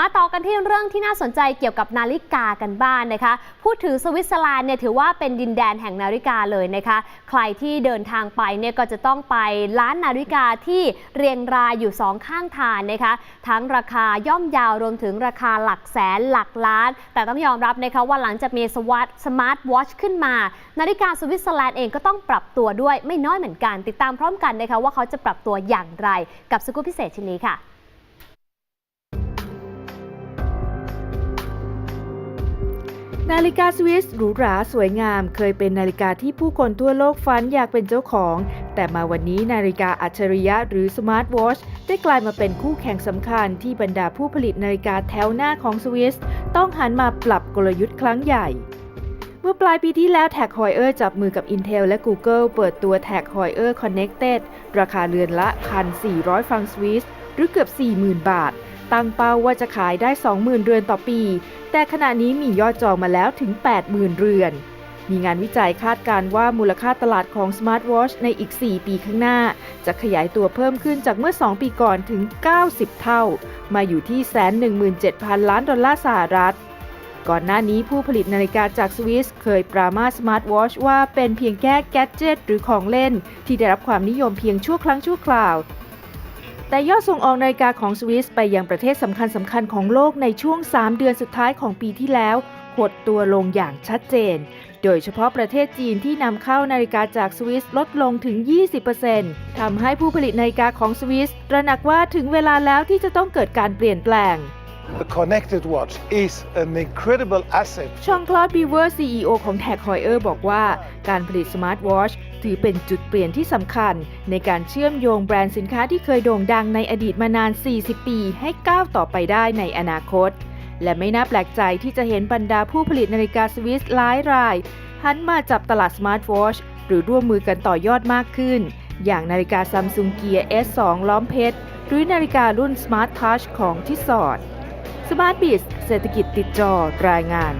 มาต่อกันที่เรื่องที่น่าสนใจเกี่ยวกับนาฬิกากันบ้านนะคะ พูดถึงสวิตเซอร์แลนด์เนี่ยถือว่าเป็นดินแดนแห่งนาฬิกาเลยนะคะ ใครที่เดินทางไปเนี่ยก็จะต้องไปร้านนาฬิกาที่เรียงรายอยู่สองข้างทางนะคะ ทั้งราคาย่อมยาวรวมถึงราคาหลักแสนหลักล้าน แต่ต้องยอมรับนะคะว่าหลังจากมีสวัสสมาร์ทวอชขึ้นมา นาฬิกาสวิตเซอร์แลนด์เองก็ต้องปรับตัวด้วยไม่น้อยเหมือนกัน ติดตามพร้อมกันนะคะว่าเขาจะปรับตัวอย่างไรกับสกู๊ปพิเศษชิ้นนี้ค่ะ นาฬิกาสวิสหรูหราสวยงาม เคยเป็นนาฬิกาที่ผู้คนทั่วโลกฝันอยากเป็นเจ้าของ แต่มาวันนี้นาฬิกาอัจฉริยะหรือสมาร์ทวอชได้กลายมาเป็นคู่แข่งสำคัญที่บรรดาผู้ผลิตนาฬิกาแถวหน้าของสวิส ต้องหันมาปรับกลยุทธ์ครั้งใหญ่ เมื่อปลายปีที่แล้ว Tag Heuer จับมือกับ Intel และ Google เปิดตัว Tag Heuer Connected ราคาเรือนละ 1,400ฟรังสวิสหรือเกือบ 40,000 บาท ตั้งเป้าว่าจะขายได้ 20,000 เรือนต่อปี แต่ขณะนี้มียอดจองมาแล้วถึง 80,000 เรือน มีงานวิจัยคาดการณ์ว่ามูลค่าตลาดของ Smart Watch ในอีก 4 ปีข้างหน้า จะขยายตัวเพิ่มขึ้นจากเมื่อ 2 ปีก่อนถึง 90 เท่า มาอยู่ที่117,000 ล้านดอลลาร์สหรัฐก่อนหน้านี้ผู้ผลิตนาฬิกาจากสวิสเคยปรามาสมาร์ทวอชว่าเป็นเพียงแค่แกดเจิตหรือของเล่น ที่ได้รับความนิยมเพียงชั่วครั้งชั่วคราว แต่ยอดส่งออกนาฬิกาของสวิสไปยังประเทศสำคัญสำคัญของโลกในช่วง 3 เดือนสุดท้ายของปีที่แล้ว หดตัวลงอย่างชัดเจน โดยเฉพาะประเทศจีนที่นำเข้านาฬิกาจากสวิสลดลงถึง 20%ทำให้ผู้ผลิตนาฬิกาของสวิสตระหนักว่าถึงเวลาแล้วที่จะต้องเกิดการเปลี่ยนแปลง The connected watch is an incredible asset ชองคลอดบีเวอร์ CEO ของ Tag Heuer บอกว่าการผลิตสมาร์ทวอชถือเป็นจุดเปลี่ยนที่สำคัญ ในการเชื่อมโยงแบรนด์สินค้าที่เคยโด่งดังในอดีตมานาน 40 ปีให้ก้าวต่อไปได้ในอนาคต และไม่น่าแปลกใจที่จะเห็นบรรดาผู้ผลิตนาฬิกาสวิสหลายรายหันมาจับตลาดสมาร์ทวอชหรือร่วมมือกันต่อยอดมากขึ้น อย่างนาฬิกา Samsung Gear S2 ล้อมเพชร หรือนาฬิการุ่น Smart Touch ของทิสอด สมาร์ทบิสเศรษฐกิจติดจอรายงาน